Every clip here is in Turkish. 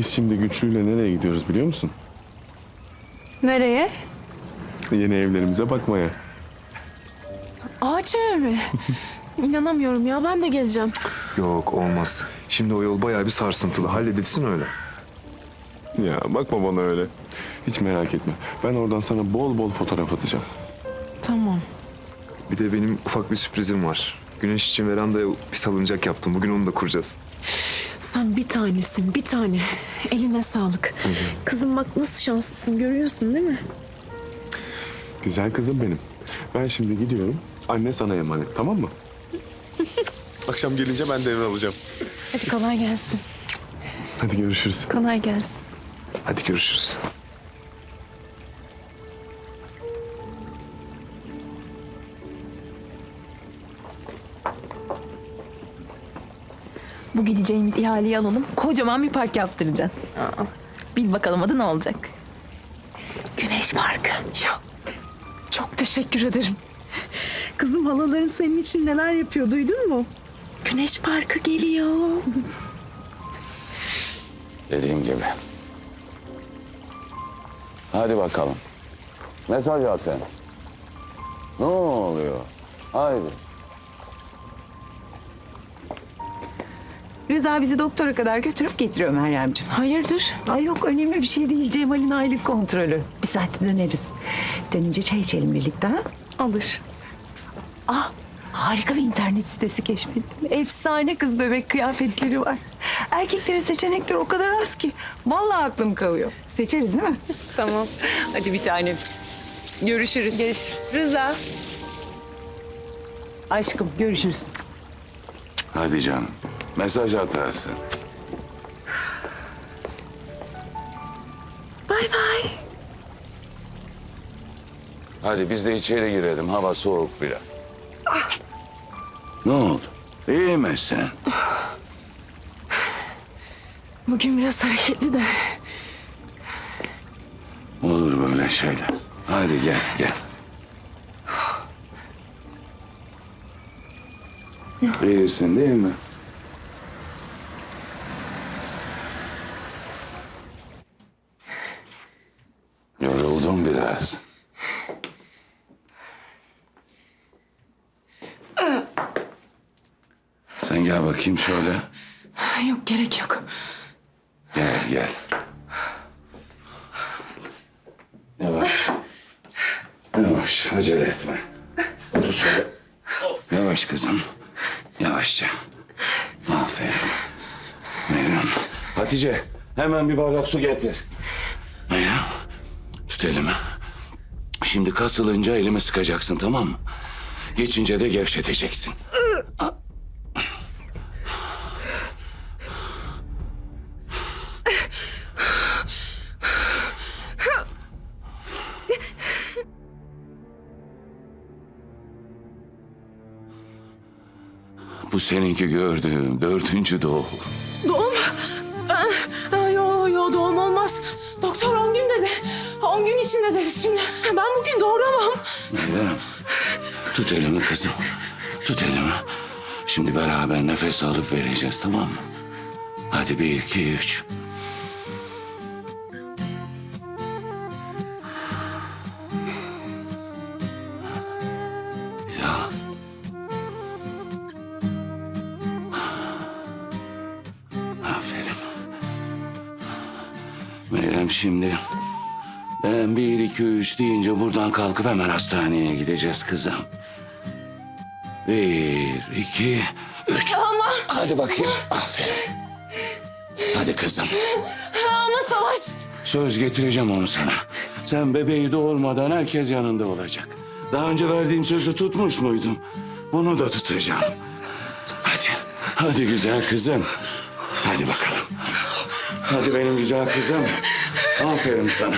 Biz şimdi güçlüyle nereye gidiyoruz biliyor musun? Nereye? Yeni evlerimize bakmaya. Ağaç evi mi? İnanamıyorum ya ben de geleceğim. Yok olmaz. Şimdi o yol bayağı bir sarsıntılı. Halledilsin öyle. Ya bakma bana öyle. Hiç merak etme. Ben oradan sana bol bol fotoğraf atacağım. Tamam. Bir de benim ufak bir sürprizim var. Güneş için verandaya bir salıncak yaptım. Bugün onu da kuracağız. Sen bir tanesin bir tane. Eline sağlık. Kızım bak nasıl şanslısın görüyorsun değil mi? Güzel kızım benim. Ben şimdi gidiyorum. Anne sana emanet tamam mı? Akşam gelince ben de eve alacağım. Hadi kolay gelsin. Hadi görüşürüz. Kolay gelsin. Hadi görüşürüz. Bu gideceğimiz ihaleyi alalım. Kocaman bir park yaptıracağız. Bil bakalım adı ne olacak? Güneş Parkı. Ya çok teşekkür ederim. Kızım halaların senin için neler yapıyor duydun mu? Güneş Parkı geliyor. Dediğim gibi. Hadi bakalım. Mesaj at sen. Ne oluyor? Haydi. Rıza bizi doktora kadar götürüp getiriyor Meryemciğim. Hayırdır? Ay yok önemli bir şey değil Cemal'in aylık kontrolü. Bir saatte döneriz. Dönünce çay içelim birlikte ha? Alır. Ah harika bir internet sitesi keşfettim. Efsane kız bebek kıyafetleri var. Erkeklerin seçenekleri o kadar az ki. Vallahi aklım kalıyor. Seçeriz değil mi? Tamam. Hadi bir tane. Görüşürüz. Görüşürüz. Rıza. Aşkım görüşürüz. Hadi canım. Mesaj atarsın. Bay bay. Hadi biz de içeri girelim. Hava soğuk biraz. Ne oldu? İyi misin? Bugün biraz hareketli de. Olur böyle şeyler. Hadi gel gel. İyisin değil mi? Yoruldum biraz. Sen gel bakayım şöyle. Yok gerek yok. Gel gel. Yavaş. Yavaş acele etme. Otur şöyle. Yavaş kızım. Yavaşça. Aferin. Meryem. Hatice hemen bir bardak su getir. Tut. Şimdi kasılınca elimi sıkacaksın tamam mı? Geçince de gevşeteceksin. Bu seninki gördüğüm dördüncü doğum. Doğum? İçinde dedi şimdi. Ben bugün doğuramam. Meryem, tut elimi kızım. Tut elimi. Şimdi beraber nefes alıp vereceğiz tamam mı? Hadi bir, iki, üç. Bir daha. Aferin. Meryem şimdi ben bir, iki, üç deyince buradan kalkıp hemen hastaneye gideceğiz kızım. Bir, iki, üç. Ama Hadi bakayım. Aferin. Hadi kızım. ama savaş. Söz getireceğim onu sana. Sen bebeği doğurmadan herkes yanında olacak. Daha önce verdiğim sözü tutmuş muydum? Bunu da tutacağım. Hadi. Hadi güzel kızım. Hadi bakalım. Hadi benim güzel kızım. Aferin sana.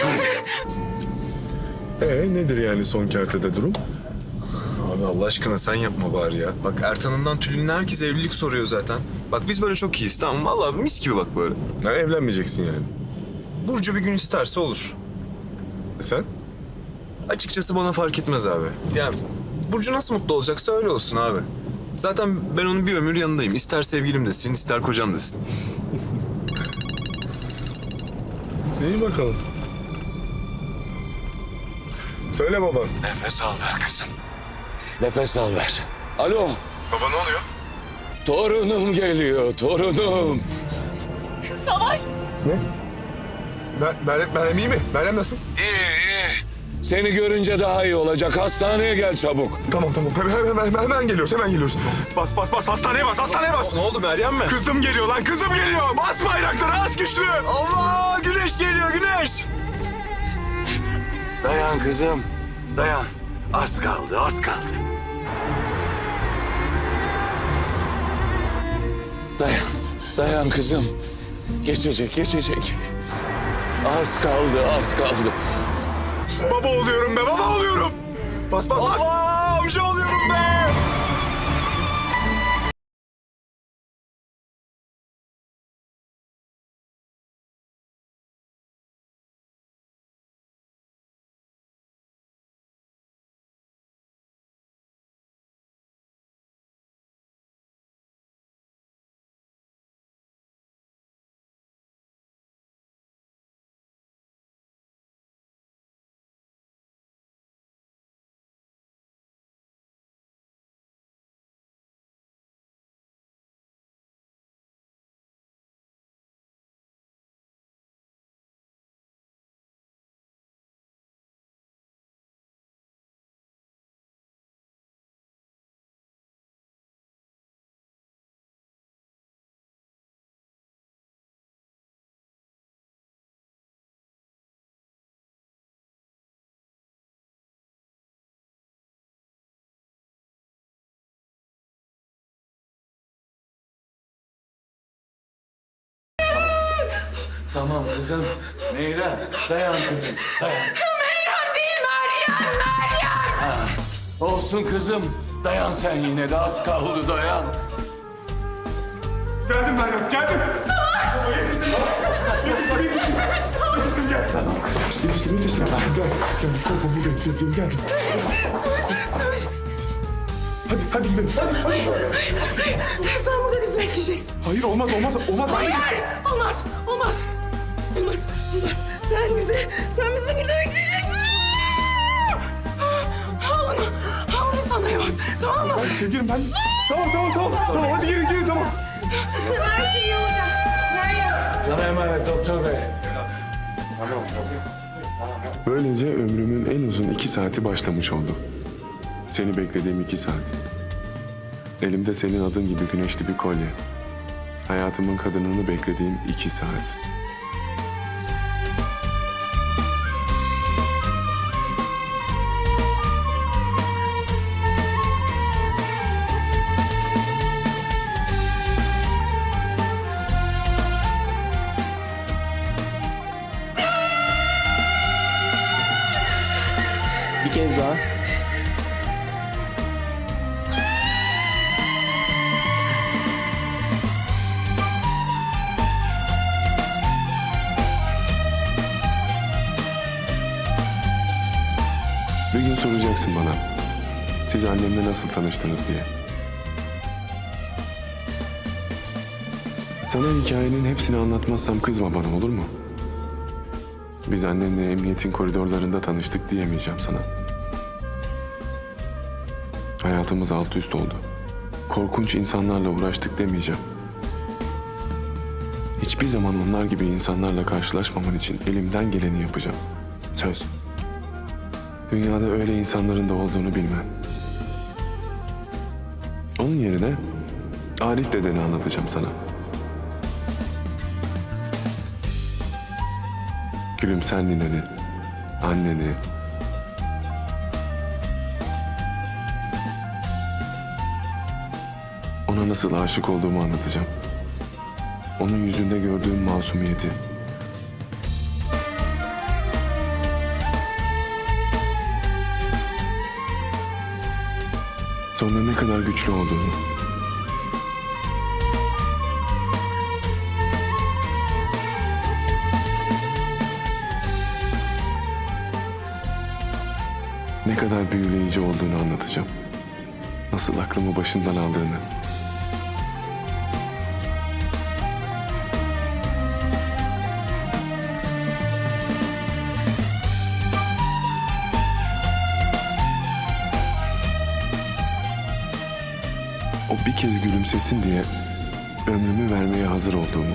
Ee nedir yani son kertede durum? Abi Allah aşkına sen yapma bari ya. Bak Ertan'ından Tülin'le herkes evlilik soruyor zaten. Bak biz böyle çok iyiyiz tamam mı? Vallahi mis gibi bak böyle. Ha, evlenmeyeceksin yani. Burcu bir gün isterse olur. E sen? Açıkçası bana fark etmez abi. Yani Burcu nasıl mutlu olacaksa öyle olsun abi. Zaten ben onun bir ömür yanındayım. İster sevgilim desin, ister kocam desin. İyi bakalım. Söyle baba. Nefes al ver kızım. Nefes al ver. Alo. Baba ne oluyor? Torunum geliyor, torunum. Savaş! Mer Meryem, Meryem iyi mi? Meryem nasıl? İyi, iyi. Seni görünce daha iyi olacak. Hastaneye gel çabuk. Tamam tamam. Hemen, hemen, hemen, hemen geliyoruz. Hemen geliyoruz. Bas bas bas. Hastaneye bas. Hastaneye bas. Ne oldu Meryem mi? Kızım geliyor lan. Kızım geliyor. Bas bayrakları. Az güçlü. Allah güneş geliyor güneş. Dayan kızım. Dayan. Az kaldı, az kaldı. Dayan. Dayan kızım. Geçecek, geçecek. Az kaldı, az kaldı. Baba oluyorum be. Baba oluyorum. Bas bas bas. Aa, amca oluyorum Tamam kızım. Meyrem, dayan kızım, dayan. Meryem değil Meryem, Meryem! Olsun kızım. Dayan sen yine de az kaldı dayan. Geldim Meryem. Geldim. Savaş. Yetiştim. Yetiştim. Yetiştim gel. Tamam kızım. Yetiştim yetiştim. Gel. Gel. Korkma buradayım. Sevgilim gel. Savaş, Hadi hadi gidelim. Hadi hadi. sen burada bizi bekleyeceksin. Hayır olmaz olmaz. Olmaz. Hayır, olmaz, olmaz. Olmaz, olmaz. Sen bizi, sen bizi burada bekleyeceksin. Al bunu, al bunu sana yap. Tamam mı? Ay sevgilim ben... Tamam tamam tamam. Tamam hadi girin girin tamam. Her şey iyi olacak. Meryem. Sana emanet doktor bey. Böylece ömrümün en uzun iki saati başlamış oldu. Seni beklediğim iki saat. Elimde senin adın gibi güneşli bir kolye. Hayatımın kadınını beklediğim iki saat. Bir kez daha. Bir gün soracaksın bana. Siz annemle nasıl tanıştınız diye. Sana hikayenin hepsini anlatmazsam kızma bana olur mu? Biz annenle emniyetin koridorlarında tanıştık diyemeyeceğim sana. Hayatımız alt üst oldu. Korkunç insanlarla uğraştık demeyeceğim. Hiçbir zaman onlar gibi insanlarla karşılaşmaman için elimden geleni yapacağım. Söz. Dünyada öyle insanların da olduğunu bilmem. Onun yerine Arif dedeni anlatacağım sana. Gülümser nineni, anneni, ona nasıl aşık olduğumu anlatacağım. Onun yüzünde gördüğüm masumiyeti, sonra ne kadar güçlü olduğunu. kadar büyüleyici olduğunu anlatacağım. Nasıl aklımı başımdan aldığını. O bir kez gülümsesin diye ömrümü vermeye hazır olduğumu.